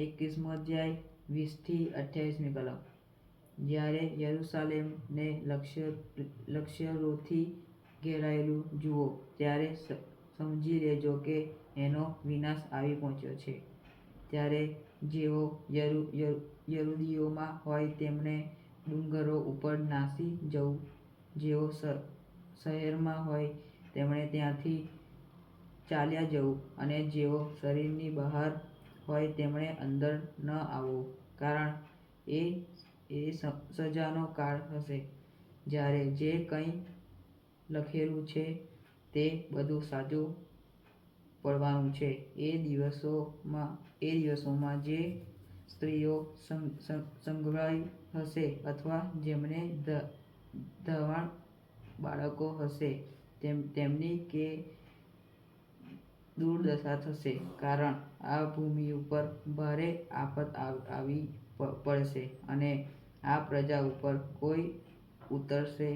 એકવીસમો અધ્યાય, વીસથી અઠ્યાવીસમી કલમ. જ્યારે યરુસાલેમને લક્ષ્ય, લક્ષ્યરોથી ઘેરાયેલું જુઓ, ત્યારે સમજી લેજો કે એનો વિનાશ આવી પહોંચ્યો છે. ત્યારે જેઓ યરુ યરુ હોય તેમણે ડુંગરો ઉપર નાસી જવું. જેઓ શહેરમાં હોય તેમણે ત્યાંથી ચાલ્યા જવું અને જેઓ શરીરની બહાર હોય તેમણે અંદર ન આવવું કારણ એ એ સજાનો કાળ હશે. જ્યારે જે કંઈ લખેલું છે તે બધું સાચું પડવાનું છે. એ દિવસોમાં એ દિવસોમાં જે સ્ત્રીઓ સંઘળાઈ હશે અથવા જેમને ધ, ધવાણ બાળકો હશે, તેમ, તેમની કે દુર્દશા થશે કારણ આ ભૂમિ ઉપર ભારે આફત આવી પડશે અને આ પ્રજા ઉપર કોઈ ઉતરશે.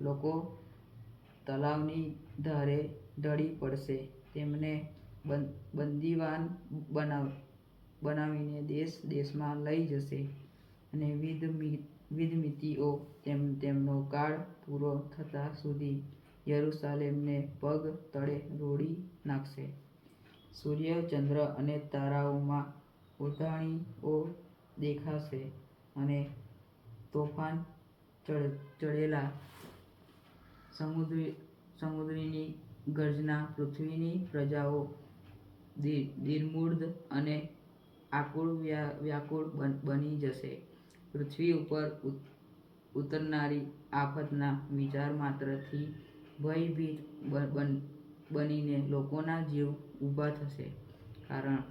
લોકો તલાવની ધારે ઢળી પડશે. તેમને બંદીવાન બનાવ, બનાવીને દેશ દેશમાં લઈ જશે અને વિધમિ- વિધમિતિઓ તેમ, તેમનો કાળ પૂરો થતાં સુધી યરૂશાલેમને પગ તળે રોડી નાખશે. સૂર્ય, ચંદ્ર અને તારાઓમાં ઉધાણીઓ દેખાશે અને તોફાન ચડ, ચડેલા સમુદ્રી, સમુદ્રની ગર્જના પૃથ્વીની પ્રજાઓ દી અને આકુળ વ્યાકુળ બની જશે. પૃથ્વી ઉપર ઉતરનારી આફતના વિચાર માત્રથી ભયભીત બનીને લોકોના જીવ ઊભા થશે. કારણ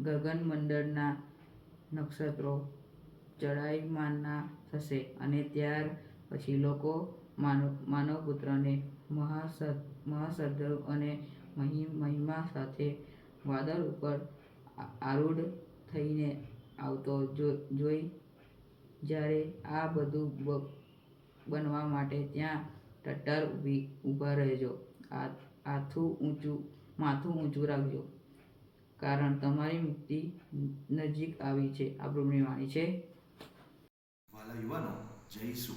ગગનમંડળના નક્ષત્રો ચડાઈમાનના થશે અને ત્યાર પછી લોકો માનવ, માનવપુત્રને મહાસ મહાસદ્ધર અને મહિ, મહિમા સાથે વાદળ ઉપર આરૂઢ થઈને આવતો જોઈ જ્યારે આ બધું બનવા માટે ત્યાં ટટ્ટાર ઊભી ઊભા રહેજો. આથું ઊંચું, માથું ઊંચું રાખજો. કારણ તમારી મુક્તિ નજીક આવી છે. આ પ્રભુની વાણી છે. વાલા યુવાનો, જય ઈસુ.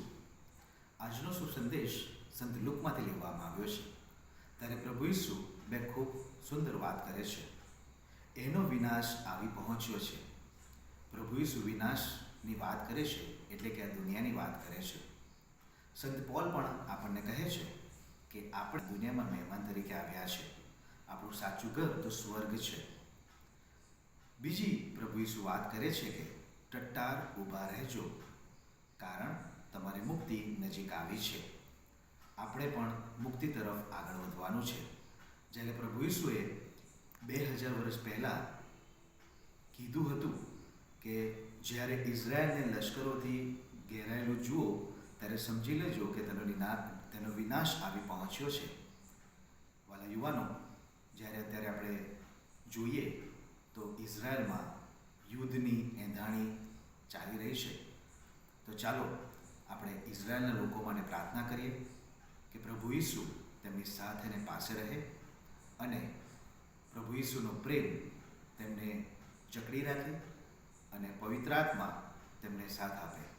આજનો શુભ સંદેશ સંત લુકમાંથી લેવામાં આવ્યો છે. ત્યારે પ્રભુ ઈસુ બે ખૂબ સુંદર વાત કરે છે. એનો વિનાશ આવી પહોંચ્યો છે. પ્રભુ ઈસુ વિનાશની વાત કરે છે એટલે કે આ દુનિયાની વાત કરે છે. સંત પોલ પણ આપણને કહે છે કે આપણે દુનિયામાં મહેમાન તરીકે આવ્યા છે. આપણું સાચું ઘર તો સ્વર્ગ છે. બીજી પ્રભુ ઈસુ વાત કરે છે કે ટટ્ટાર ઊભા રહેજો, કારણ તમારી મુક્તિ નજીક આવી છે. આપણે પણ મુક્તિ તરફ આગળ વધવાનું છે. જ્યારે પ્રભુ ઈસુએ બે હજાર વર્ષ પહેલાં કીધું હતું કે જ્યારે ઇઝરાયલને લશ્કરોથી ઘેરાયેલું જુઓ ત્યારે સમજી લેજો કે તેનો તેનો વિનાશ આવી પહોંચ્યો છે. વાલા યુવાનો, જ્યારે અત્યારે આપણે જોઈએ તો ઇઝરાયલમાં યુદ્ધની એંધાણી ચાલી રહી છે. તો ચાલો આપણે ઇઝરાયલના લોકો માટે પ્રાર્થના કરીએ કે પ્રભુ ઈસુ તેમની સાથે અને પાસે રહે અને પ્રભુ ઈસુનો પ્રેમ તેમને જકડી રાખે અને પવિત્ર આત્મા તેમને સાથ આપે.